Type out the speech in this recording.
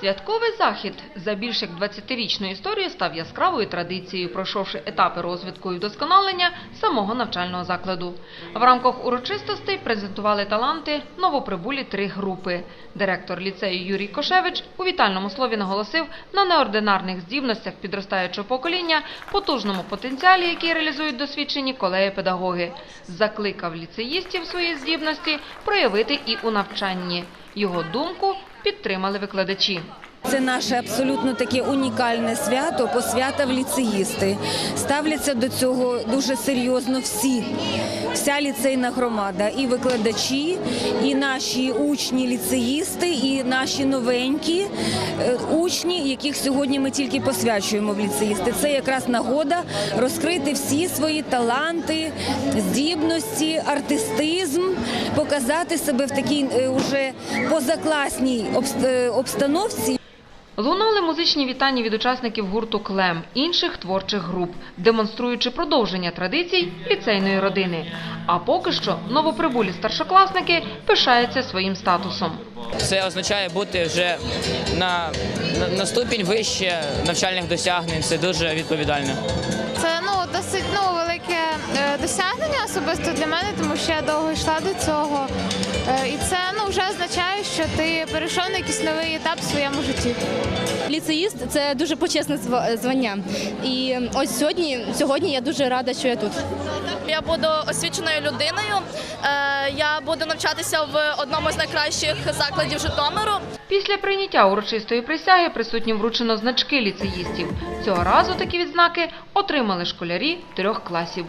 Святковий захід за більш як 20-річну історію став яскравою традицією, пройшовши етапи розвитку і вдосконалення самого навчального закладу. В рамках урочистостей презентували таланти новоприбулі три групи. Директор ліцею Юрій Кошевич у вітальному слові наголосив на неординарних здібностях підростаючого покоління, потужному потенціалі, який реалізують досвідчені колеги-педагоги. Закликав ліцеїстів свої здібності проявити і у навчанні. Його думку підтримали викладачі. Це наше абсолютно таке унікальне свято, посвята в ліцеїсти. Ставляться до цього дуже серйозно всі, вся ліцейна громада, і викладачі, і наші учні, ліцеїсти, і наші новенькі е, учні, яких сьогодні ми тільки посвячуємо в ліцеїсти. Це якраз нагода розкрити всі свої таланти, здібності, артистизм, показати себе в такій е, уже позакласній е, обстановці. Лунали музичні вітання від учасників гурту «Клем» інших творчих груп, демонструючи продовження традицій ліцейної родини. А поки що новоприбулі старшокласники пишаються своїм статусом. Це означає бути вже на, на, на ступінь вище навчальних досягнень. Це дуже відповідально. Це ну досить ну велике е, досягнення особисто для мене, тому що я довго йшла до цього. Е, і це ну вже означає, що ти перейшов на якийсь новий етап в своєму житті. Ліцеїст це дуже почесне звання. І ось сьогодні, сьогодні я дуже рада, що я тут. Я буду освіченою людиною. Е, Я буду навчатися в одному з найкращих закладів Житомиру. Після прийняття урочистої присяги присутнім вручено значки ліцеїстів. Цього разу такі відзнаки отримали школярі трьох класів.